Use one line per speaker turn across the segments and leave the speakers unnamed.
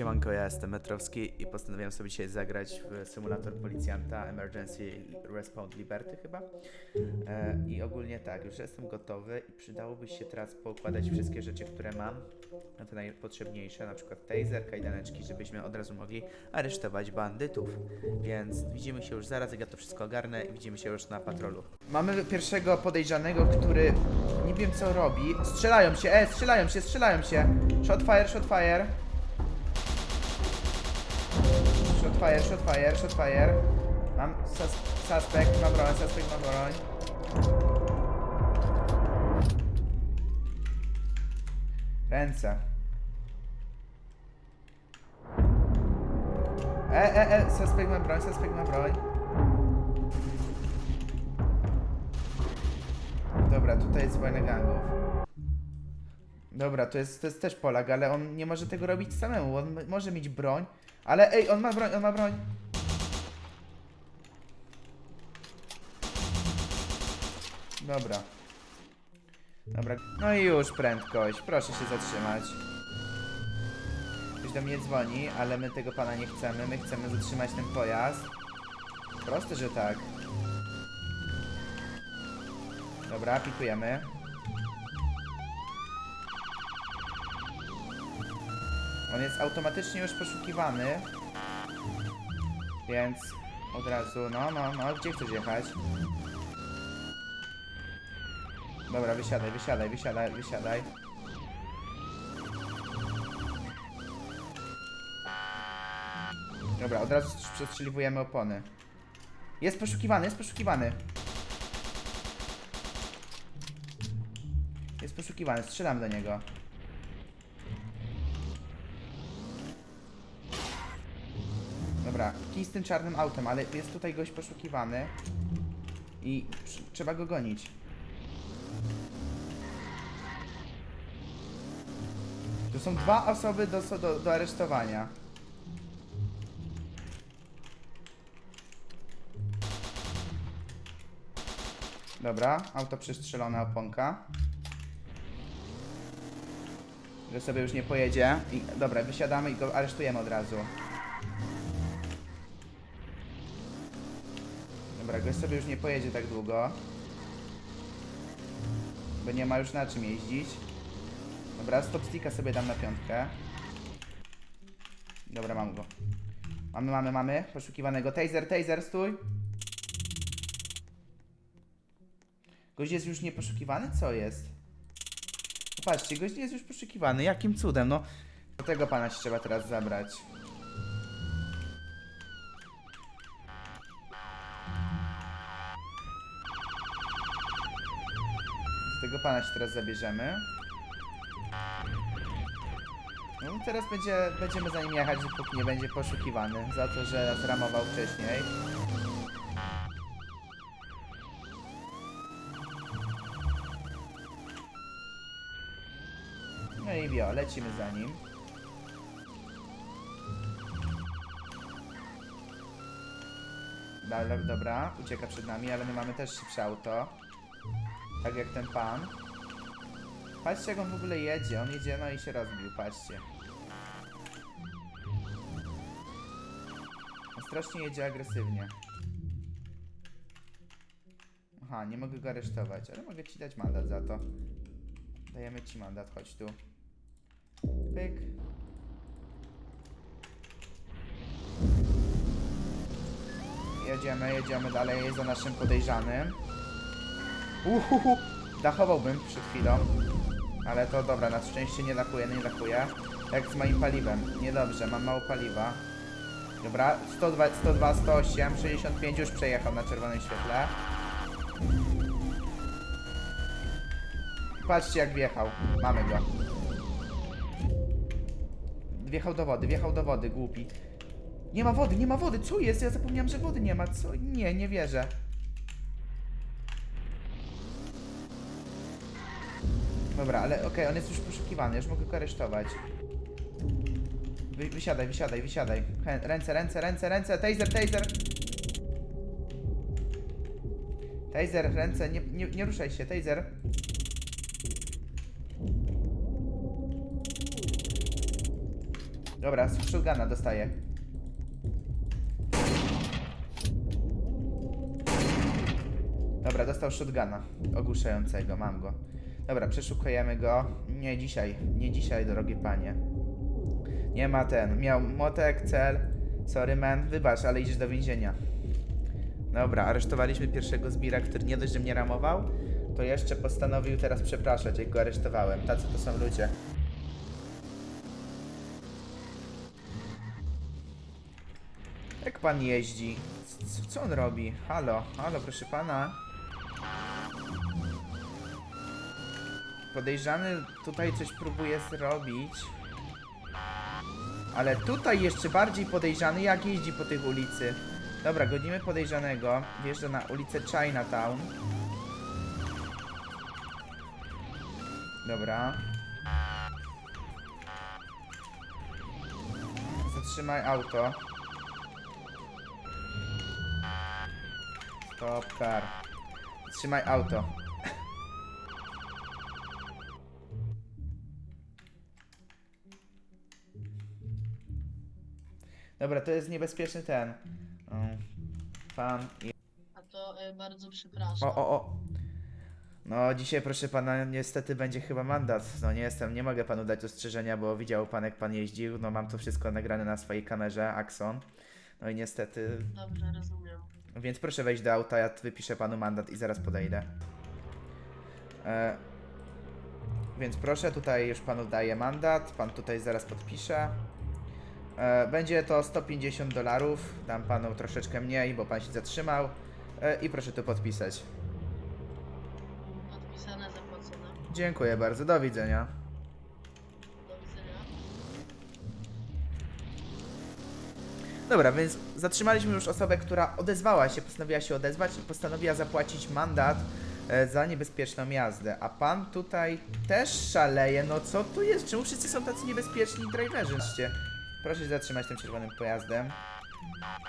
Siemanko, ja jestem Metrowski i postanowiłem sobie dzisiaj zagrać w symulator policjanta Emergency Response Liberty chyba. E, I ogólnie tak, już jestem gotowy i przydałoby się teraz poukładać wszystkie rzeczy, które mam, na te najpotrzebniejsze, na przykład taser, kajdaneczki, żebyśmy od razu mogli aresztować bandytów. Więc widzimy się już zaraz, jak ja to wszystko ogarnę i widzimy się już na patrolu. Mamy pierwszego podejrzanego, który nie wiem co robi. Strzelają się, e, strzelają się, strzelają się. Shot fire, shot fire. Shot fire, shot fire, shot fire. Mam sus suspect, mam broń, suspect ma broń. Ręce. E, e, e, suspect ma broń, suspect ma broń. Dobra, tutaj jest wojna gangów. Dobra, to jest, to jest też Polak, ale on nie może tego robić samemu. On może mieć broń, ale ej, on ma broń, on ma broń. Dobra. Dobra, no i już prędkość. Proszę się zatrzymać. Ktoś do mnie dzwoni, ale my tego pana nie chcemy. My chcemy zatrzymać ten pojazd. Proste, że tak. Dobra, pikujemy. On jest automatycznie już poszukiwany. Więc od razu, no, no, no, gdzie chcesz jechać? Dobra, wysiadaj, wysiadaj, wysiadaj, wysiadaj. Dobra, od razu przestrzeliwujemy opony. Jest poszukiwany, jest poszukiwany. Jest poszukiwany, strzelam do niego. Z tym czarnym autem, ale jest tutaj gość poszukiwany. I tr- trzeba go gonić. To są dwa osoby do, do, do aresztowania. Dobra, auto przestrzelone, oponka. Że sobie już nie pojedzie. I, dobra, wysiadamy i go aresztujemy od razu. Dobra, gość sobie już nie pojedzie tak długo. Bo nie ma już na czym jeździć. Dobra, stop sticka sobie dam na piątkę. Dobra, mam go. Mamy, mamy, mamy. Poszukiwanego. Taser, taser, stój. Gość jest już nie poszukiwany? Co jest? Popatrzcie, gość jest już poszukiwany. Jakim cudem? No, do tego pana się trzeba teraz zabrać. Tego pana się teraz zabierzemy. No i teraz będzie, będziemy za nim jechać, dopóki nie będzie poszukiwany za to, że nas ramował wcześniej. No i wio, lecimy za nim. Dobra, dobra, ucieka przed nami, ale my mamy też szybsze auto. Tak jak ten pan. Patrzcie jak on w ogóle jedzie. On jedzie, no i się rozbił, patrzcie. On strasznie jedzie agresywnie. Aha, nie mogę go aresztować, ale mogę ci dać mandat za to. Dajemy ci mandat, chodź tu. Pyk. Jedziemy, jedziemy dalej za naszym podejrzanym. Uhuhu, dachowałbym przed chwilą. Ale to dobra, na szczęście nie dachuje, nie dachuje. Jak z moim paliwem. Niedobrze, mam mało paliwa. Dobra, 102, 102 108, 65 już przejechał na czerwonym świetle. Patrzcie jak wjechał. Mamy go. Wjechał do wody, wjechał do wody, głupi. Nie ma wody, nie ma wody, co jest? Ja zapomniałem, że wody nie ma, co? Nie, nie wierzę. Dobra, ale okej, on jest już poszukiwany, już mogę go aresztować. Wy, wysiadaj, wysiadaj, wysiadaj. Ręce, ręce, ręce, ręce, taser, taser! Taser, ręce, nie, nie, nie ruszaj się, taser. Dobra, z shotguna dostaję. Dobra, dostał shotguna ogłuszającego, mam go. Dobra, przeszukujemy go. Nie dzisiaj, nie dzisiaj, drogie panie. Nie ma ten. Miał motek, cel. Sorry man, wybacz, ale idziesz do więzienia. Dobra, aresztowaliśmy pierwszego zbira, który nie dość, że mnie ramował, to jeszcze postanowił teraz przepraszać, jak go aresztowałem. Tacy to są ludzie. Jak pan jeździ? Co on robi? Halo, halo, proszę pana. Podejrzany tutaj coś próbuje zrobić. Ale tutaj jeszcze bardziej podejrzany, jak jeździ po tych ulicy. Dobra, godzimy podejrzanego. Wjeżdża na ulicę Chinatown. Dobra. Zatrzymaj auto. Stop car. Zatrzymaj auto. Dobra, to jest niebezpieczny ten. Pan. i-
A to y, bardzo przepraszam.
O, o, o. No, dzisiaj, proszę pana, niestety będzie chyba mandat. No, nie jestem, nie mogę panu dać ostrzeżenia, bo widział pan, jak pan jeździł. No, mam to wszystko nagrane na swojej kamerze, Axon. No i niestety.
Dobrze, rozumiem.
Więc proszę wejść do auta, ja wypiszę panu mandat i zaraz podejdę. E, więc proszę, tutaj już panu daję mandat. Pan tutaj zaraz podpisze. E, będzie to 150 dolarów. Dam panu troszeczkę mniej, bo pan się zatrzymał. E, I proszę tu podpisać.
Podpisane, zapłacone.
Dziękuję bardzo, do widzenia.
Do widzenia.
Dobra, więc zatrzymaliśmy już osobę, która odezwała się, postanowiła się odezwać i postanowiła zapłacić mandat e, za niebezpieczną jazdę. A pan tutaj też szaleje, no co tu jest? Czemu wszyscy są tacy niebezpieczni driverzy? Proszę się zatrzymać tym czerwonym pojazdem.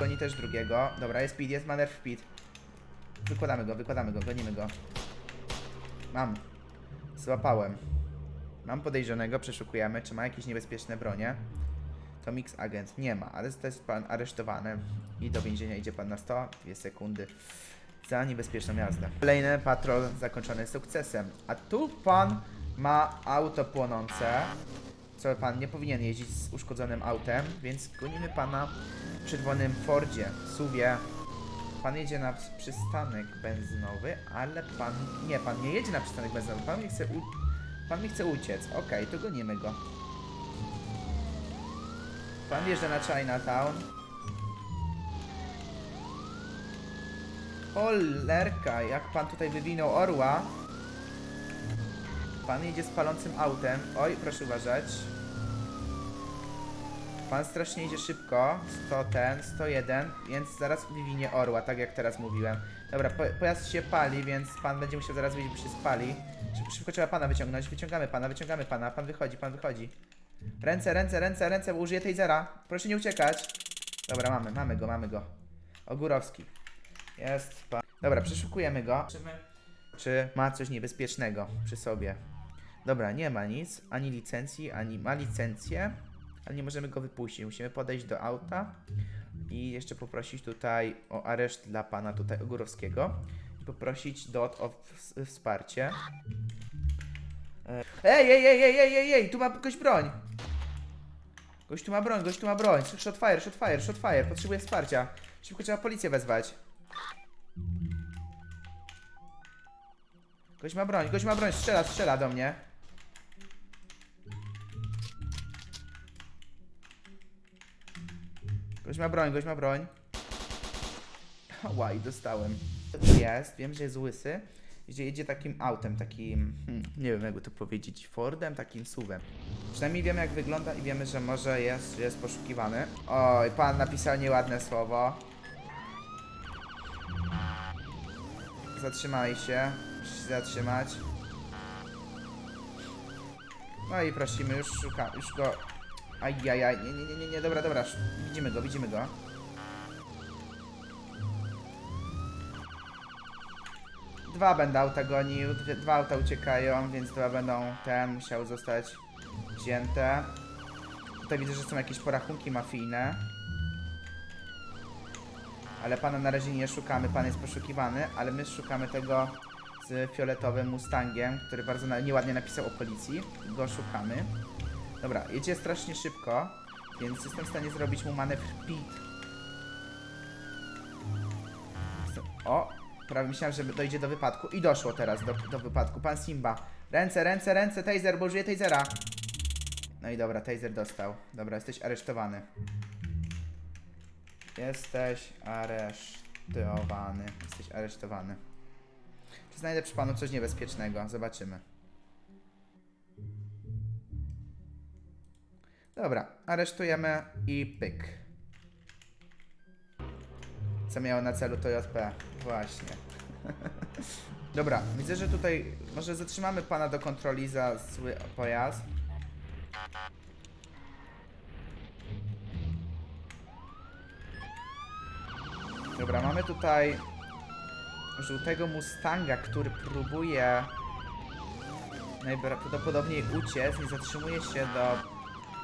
Goni też drugiego. Dobra, jest speed, jest manewr speed. Wykładamy go, wykładamy go, gonimy go. Mam. Złapałem. Mam podejrzanego, przeszukujemy, czy ma jakieś niebezpieczne bronie. To Mix Agent nie ma, ale jest pan aresztowany i do więzienia idzie pan na 100, 2 sekundy za niebezpieczną jazdę. Kolejny patrol zakończony sukcesem. A tu pan ma auto płonące, co pan nie powinien jeździć z uszkodzonym autem, więc gonimy pana w czerwonym Fordzie, SUVie. Pan jedzie na przystanek benzynowy, ale pan... Nie, pan nie jedzie na przystanek benzynowy, pan mi chce, u... pan mi chce uciec. Okej, to gonimy go. Pan wjeżdża na Chinatown. Cholerka, jak pan tutaj wywinął orła. Pan jedzie z palącym autem. Oj, proszę uważać. Pan strasznie idzie szybko. 100 ten, 101, więc zaraz wywinie orła, tak jak teraz mówiłem. Dobra, po, pojazd się pali, więc pan będzie musiał zaraz wyjść, bo się spali. Szyb- Szybko trzeba pana wyciągnąć. Wyciągamy pana, wyciągamy pana. Pan wychodzi, pan wychodzi. Ręce, ręce, ręce, ręce, bo użyję tej zera. Proszę nie uciekać. Dobra, mamy, mamy go, mamy go. Ogórowski. Jest pan. Dobra, przeszukujemy go. Czy ma coś niebezpiecznego przy sobie. Dobra, nie ma nic, ani licencji, ani ma licencję, ale nie możemy go wypuścić. Musimy podejść do auta i jeszcze poprosić tutaj o areszt dla pana tutaj Ogórowskiego i poprosić DOT o ws- wsparcie. E, Ej, ej, ej, ej, ej, ej, ej, tu ma ktoś broń. Gość tu ma broń, gość tu ma broń. Shot fire, shot fire, shot fire. Potrzebuję wsparcia. Szybko trzeba policję wezwać. Gość ma broń, gość ma broń, strzela, strzela do mnie. Gość ma broń, gość ma broń. Łaj, dostałem. Jest, wiem, że jest łysy. Że jedzie takim autem, takim, hmm, nie wiem jakby to powiedzieć, Fordem, takim SUVem. Przynajmniej wiemy jak wygląda i wiemy, że może jest, jest poszukiwany. Oj, pan napisał nieładne słowo. Zatrzymaj się. Musisz się zatrzymać. No i prosimy, już szuka, już go... Ajajaj, nie, nie, nie, nie, nie, dobra, dobra, widzimy go, widzimy go. Dwa będę auta gonił, dwa auta uciekają, więc dwa będą ten musiał zostać wzięte. Tutaj widzę, że są jakieś porachunki mafijne. Ale pana na razie nie szukamy, pan jest poszukiwany, ale my szukamy tego z fioletowym Mustangiem, który bardzo nieładnie napisał o policji. Go szukamy. Dobra, jedzie strasznie szybko, więc jestem w stanie zrobić mu manewr pit. O, prawie myślałem, że dojdzie do wypadku. I doszło teraz do, do wypadku. Pan Simba. Ręce, ręce, ręce, taser, bo użyję tasera. No i dobra, taser dostał. Dobra, jesteś aresztowany. Jesteś aresztowany. Jesteś aresztowany. Czy znajdę przy panu coś niebezpiecznego? Zobaczymy. Dobra, aresztujemy i pyk. Co miało na celu to JP? Właśnie. Dobra, widzę, że tutaj może zatrzymamy pana do kontroli za zły pojazd. Dobra, mamy tutaj żółtego Mustanga, który próbuje najprawdopodobniej uciec, nie zatrzymuje się do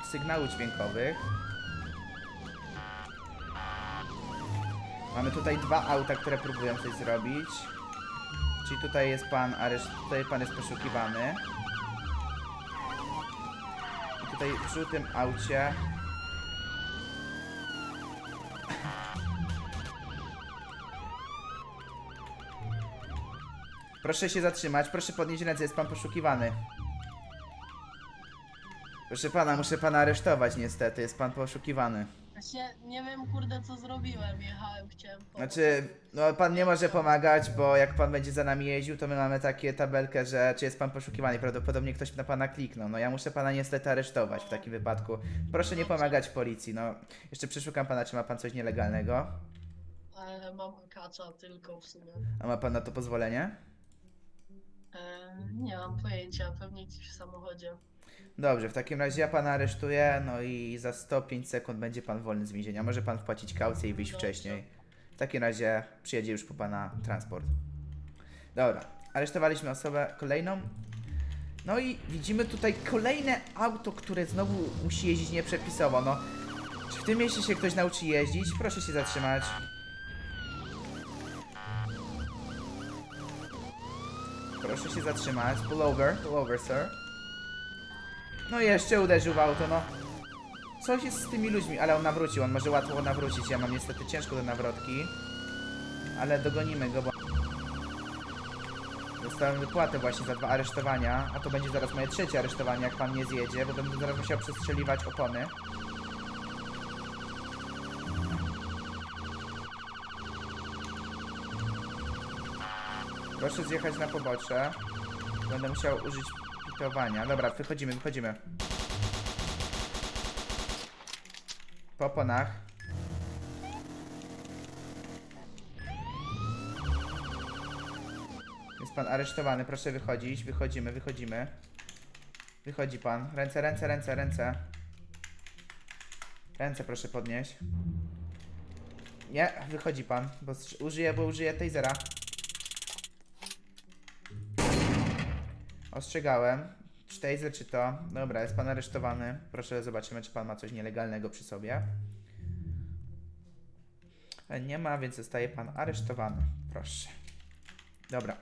sygnałów dźwiękowych. Mamy tutaj dwa auta, które próbują coś zrobić. Czyli tutaj jest pan areszt... tutaj pan jest poszukiwany. I tutaj w żółtym aucie Proszę się zatrzymać, proszę podnieść ręce, jest pan poszukiwany. Proszę pana, muszę pana aresztować niestety, jest pan poszukiwany.
Właśnie nie wiem kurde co zrobiłem, jechałem, chciałem pomóc.
Znaczy, no pan nie może pomagać, bo jak pan będzie za nami jeździł, to my mamy takie tabelkę, że czy jest pan poszukiwany, prawdopodobnie ktoś na pana kliknął. No ja muszę pana niestety aresztować w takim wypadku. Proszę nie pomagać policji, no. Jeszcze przeszukam pana, czy ma pan coś nielegalnego.
E, mam kacza tylko w sumie.
A ma pan na to pozwolenie?
E, nie mam pojęcia, pewnie gdzieś w samochodzie.
Dobrze, w takim razie ja pana aresztuję, no i za 105 sekund będzie pan wolny z więzienia. Może pan wpłacić kaucję i wyjść wcześniej. W takim razie przyjedzie już po pana transport. Dobra, aresztowaliśmy osobę kolejną. No i widzimy tutaj kolejne auto, które znowu musi jeździć nieprzepisowo. No, czy w tym mieście się ktoś nauczy jeździć? Proszę się zatrzymać. Proszę się zatrzymać. Pull over, pull over, sir. No i jeszcze uderzył w auto, no. Coś jest z tymi ludźmi, ale on nawrócił, on może łatwo nawrócić. Ja mam niestety ciężko do nawrotki. Ale dogonimy go, bo... Dostałem wypłatę właśnie za dwa aresztowania, a to będzie zaraz moje trzecie aresztowanie, jak pan nie zjedzie, bo będę zaraz musiał przestrzeliwać opony. Proszę zjechać na pobocze. Będę musiał użyć pitowania. Dobra, wychodzimy, wychodzimy. Po oponach. Jest pan aresztowany, proszę wychodzić. Wychodzimy, wychodzimy. Wychodzi pan. Ręce, ręce, ręce, ręce. Ręce proszę podnieść. Nie, wychodzi pan, bo użyję, bo użyję tasera. Ostrzegałem. Czy taser, czy to? Dobra, jest pan aresztowany. Proszę, zobaczymy, czy pan ma coś nielegalnego przy sobie. E, Nie ma, więc zostaje pan aresztowany. Proszę. Dobra.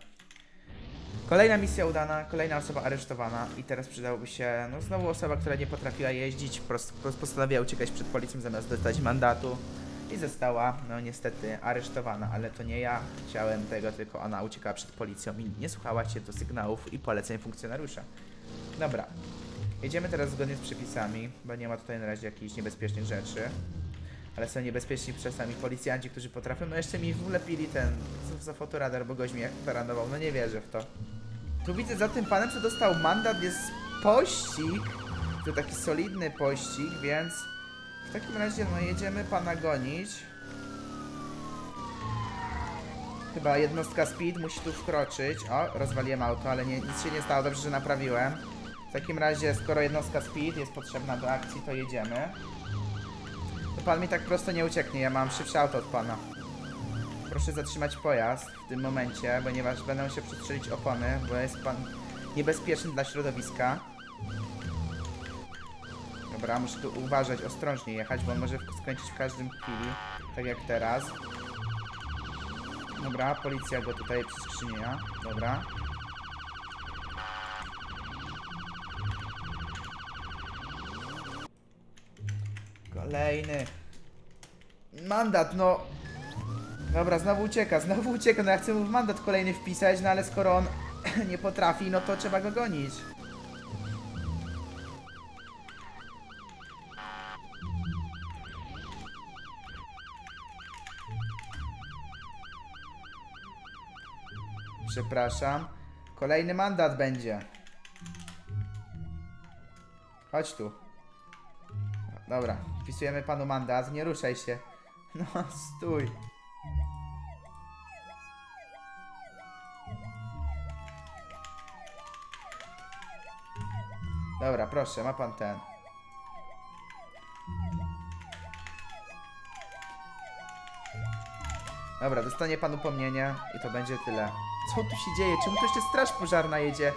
Kolejna misja udana, kolejna osoba aresztowana i teraz przydałoby się, no znowu osoba, która nie potrafiła jeździć, postanowiła uciekać przed policją zamiast dostać mandatu i została, no niestety, aresztowana, ale to nie ja chciałem tego, tylko ona uciekała przed policją i nie słuchała się do sygnałów i poleceń funkcjonariusza. Dobra, jedziemy teraz zgodnie z przepisami, bo nie ma tutaj na razie jakichś niebezpiecznych rzeczy. Ale są niebezpieczni czasami policjanci, którzy potrafią, no jeszcze mi wlepili ten za- fotoradar, bo goś mnie taranował, no nie wierzę w to. Tu widzę za tym panem, co dostał mandat, jest pościg. To taki solidny pościg, więc w takim razie no jedziemy pana gonić. Chyba jednostka speed musi tu wkroczyć. O, rozwaliłem auto, ale nie, nic się nie stało, dobrze, że naprawiłem. W takim razie, skoro jednostka speed jest potrzebna do akcji, to jedziemy. To pan mi tak prosto nie ucieknie, ja mam szybsze auto od pana. Proszę zatrzymać pojazd w tym momencie, ponieważ będą się przestrzelić opony, bo jest pan niebezpieczny dla środowiska. Dobra, muszę tu uważać, ostrożnie jechać, bo może skręcić w każdym chwili, tak jak teraz. Dobra, policja go tutaj przy skrzynienia. Dobra. Kolejny. Mandat, no. Dobra, znowu ucieka, znowu ucieka. No ja chcę mu mandat kolejny wpisać, no ale skoro on nie potrafi, no to trzeba go gonić. Przepraszam. Kolejny mandat będzie. Chodź tu. Dobra, wpisujemy panu mandat. Nie ruszaj się. No, stój. Dobra, proszę, ma pan ten. Dobra, dostanie pan upomnienie i to będzie tyle. Co tu się dzieje? Czemu tu jeszcze straż pożarna jedzie?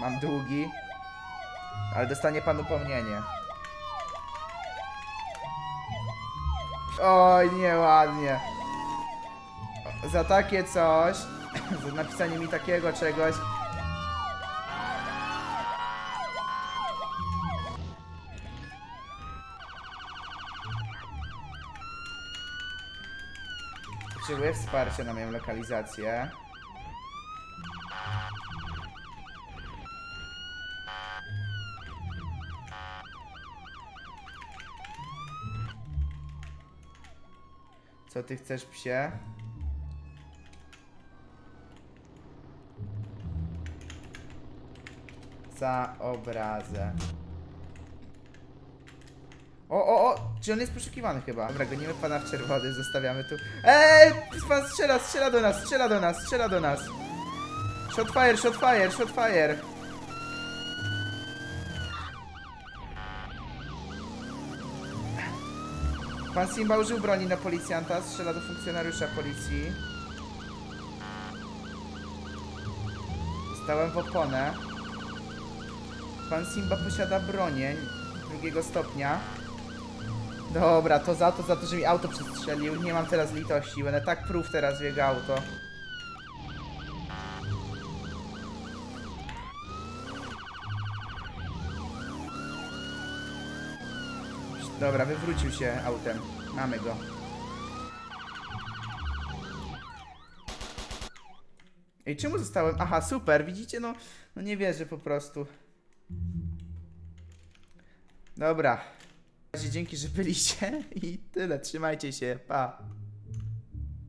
Mam długi. Ale dostanie pan upomnienie. Oj, nieładnie. Za takie coś, za napisanie mi takiego czegoś. Potrzebuję wsparcia na moją lokalizację. Co ty chcesz, psie? Za obrazę. O, o, o! Czy on jest poszukiwany chyba? Dobra, gonimy pana w czerwony, zostawiamy tu. Eee! Pan strzela, strzela do nas, strzela do nas, strzela do nas! Shot fire, shot fire, shot fire! Pan Simba użył broni na policjanta, strzela do funkcjonariusza policji. Stałem w oponę. Pan Simba posiada bronię drugiego stopnia. Dobra, to za to, za to, że mi auto przestrzelił. Nie mam teraz litości, będę tak prób teraz w jego auto. Dobra, wywrócił się autem. Mamy go. Ej, czemu zostałem? Aha, super, widzicie? No, no nie wierzę po prostu. Dobra. Dzięki, że byliście i tyle. Trzymajcie się. Pa.